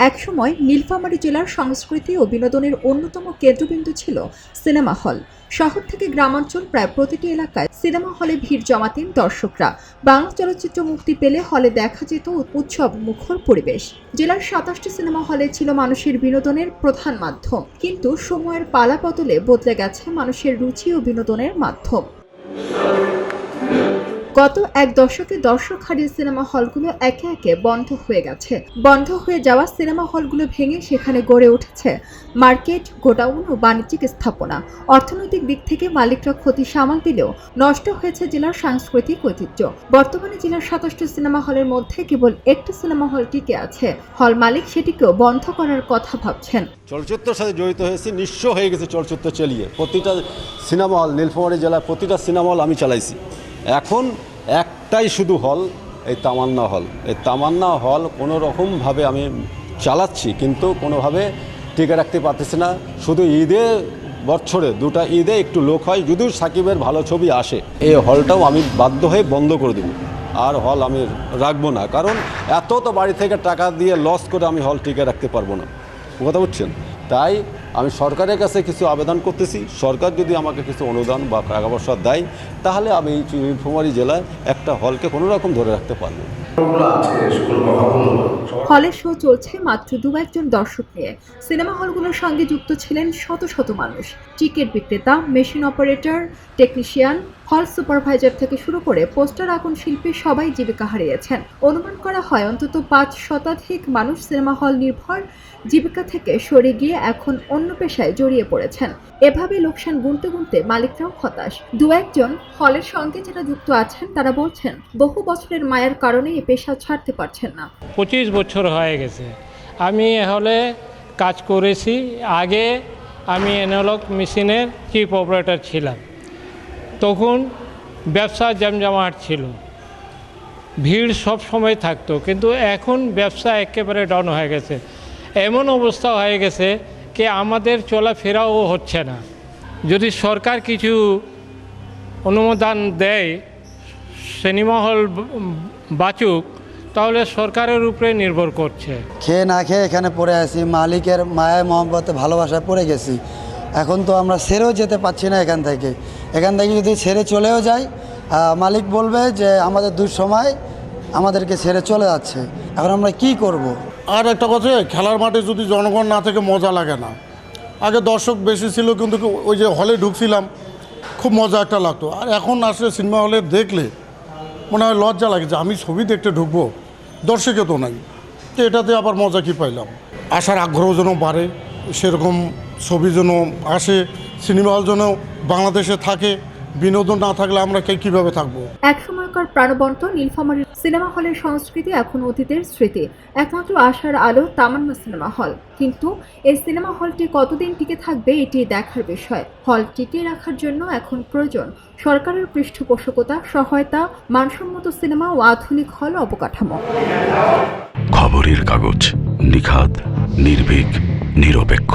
একসময় নীলফামারী জেলার সংস্কৃতি ও বিনোদনের অন্যতম কেন্দ্রবিন্দু ছিল সিনেমা হল। শহর থেকে গ্রামাঞ্চল প্রায় প্রতিটি এলাকায় সিনেমা হলে ভিড় জমাতেন দর্শকরা। বাংলা চলচ্চিত্র মুক্তি পেলে হলে দেখা যেত উৎসব মুখর পরিবেশ। জেলার সাতাশটি সিনেমা হলে ছিল মানুষের বিনোদনের প্রধান মাধ্যম। কিন্তু সময়ের পালাবদলে বদলে গেছে মানুষের রুচি ও বিনোদনের মাধ্যম। গত এক দশকে দর্শক হারিয়ে সিনেমা হলগুলো একে একে বন্ধ হয়ে গেছে। বন্ধ হয়ে যাওয়া সিনেমা হলগুলো ভেঙে সেখানে গড়ে উঠেছে মার্কেট, গোডাউন ও বাণিজ্যিক স্থাপনা। অর্থনৈতিক দিক থেকে মালিকরা ক্ষতি সামাল দিলেও নষ্ট হয়েছে জেলার সাংস্কৃতিক ঐতিহ্য। বর্তমানে জেলার সাতাশটি সিনেমা হলের মধ্যে কেবল একটি সিনেমা হল টিকে আছে। হল মালিক সেটিকেও বন্ধ করার কথা ভাবছেন। চলচ্চিত্রের সাথে জড়িত হয়েছি, নিঃস্ব হয়ে গেছে চলচ্চিত্র চালিয়ে। প্রতিটা সিনেমা হল, নীলফামারী জেলার প্রতিটা সিনেমা হল আমি চালাইছি। এখন একটাই শুধু হল, এই তামান্না হল। এই তামান্না হল কোনো রকমভাবে আমি চালাচ্ছি, কিন্তু কোনোভাবে টিকে রাখতে পারতেছি না। শুধু ঈদে, বছরে দুটা ঈদে একটু লোক হয়, যদিও সাকিবের ভালো ছবি আসে। এই হলটাও আমি বাধ্য হয়ে বন্ধ করে দেবো। আর হল আমি রাখব না, কারণ এত তো বাড়ি থেকে টাকা দিয়ে লস করে আমি হল টিকে রাখতে পারব না। কথা বুঝছেন? তাই আমি সরকারের কাছে কিছু আবেদন করতেছি। সরকার যদি আমাকে কিছু অনুদান বা টাকা পয়সা দেয়, তাহলে আমি এই জেলায় একটা হলকে কোনো রকম ধরে রাখতে পারব। হলের শো চলছে মাত্র দু একজন দর্শক নিয়ে। সিনেমা হলগুলোর সঙ্গে যুক্ত ছিলেন শত শত মানুষ। টিকিট বিক্রেতা, machine operator, technician, hall supervisor থেকে শুরু করে পোস্টার আঁকন শিল্পী সবাই জীবিকা হারিয়েছেন। অনুমান করা হয় অন্তত পাঁচ শতাধিক মানুষ সিনেমা হল নির্ভর জীবিকা থেকে সরে গিয়ে এখন অন্য পেশায় জড়িয়ে পড়েছেন। এভাবে লোকসান গুনতে গুনতে মালিকরাও হতাশ। দু একজন হলের সঙ্গে যারা যুক্ত আছেন, তারা বলছেন, বহু বছরের মায়ের কারণে এ পেশা ছাড়তে পারছেন না। পঁচিশ বছর হয়ে গেছে। আমি হলে কাজ করেছি। আগে আমি অ্যানালগ মেশিনের চিফ অপারেটর ছিলাম। তখন ব্যবসা জমজমাট ছিল। ভিড় সব সময় থাকতো, কিন্তু এখন ব্যবসা একেবারে ডাউন হয়ে গেছে। এমন অবস্থা হয়ে গেছে যে আমাদের চলাফেরাও হচ্ছে না। যদি সরকার কিছু অনুমোদন দেয় সিনেমা হল বাঁচুক, তাহলে সরকারের উপরে নির্ভর করছে। খেয়ে না খেয়ে এখানে পড়ে আছি, মালিকের মায়া, মহব্বতে, ভালোবাসায় পড়ে গেছি। এখন তো আমরা সেরেও যেতে পারছি না এখান থেকে। এখান থেকে যদি ছেড়ে চলেও যাই মালিক বলবে যে আমাদের দুঃসময় আমাদেরকে ছেড়ে চলে যাচ্ছে। এখন আমরা কি করব। আর একটা কথা, খেলার মাঠে যদি জনগণ না থেকে, মজা লাগে না। আগে দর্শক বেশি ছিল, কিন্তু ওই যে হলে ঢুকছিলাম, খুব মজা একটা লাগতো। আর এখন আসলে সিনেমা হলে দেখলে মনে হয় লজ্জা লাগে যে আমি ছবি দেখতে ঢুকবো, দর্শকে তো নাই। তো এটাতে আবার মজা কি পাইলাম? আসার আগ্রহ যেন বাড়ে, সেরকম ছবি যেন আসে, সিনেমা হল যেন বাংলাদেশে থাকে বিনোদন না থাকলে আমরা কে কীভাবে থাকব? এক সময়কার প্রাণবন্ত নীলফামারীর সিনেমা হলের সংস্কৃতি এখন অতীতের স্মৃতি। একমাত্র আশার আলো তামান্না সিনেমা হল। কিন্তু এই সিনেমা হলটি কতদিন টিকে থাকবে এটি দেখার বিষয়। হল টিকে রাখার জন্য এখন প্রয়োজন সরকারের পৃষ্ঠপোষকতা সহায়তা মানসম্মত সিনেমা ও আধুনিক হল অবকাঠামো। খবরের কাগজ নিখাদ নির্ভীক নিরপেক্ষ।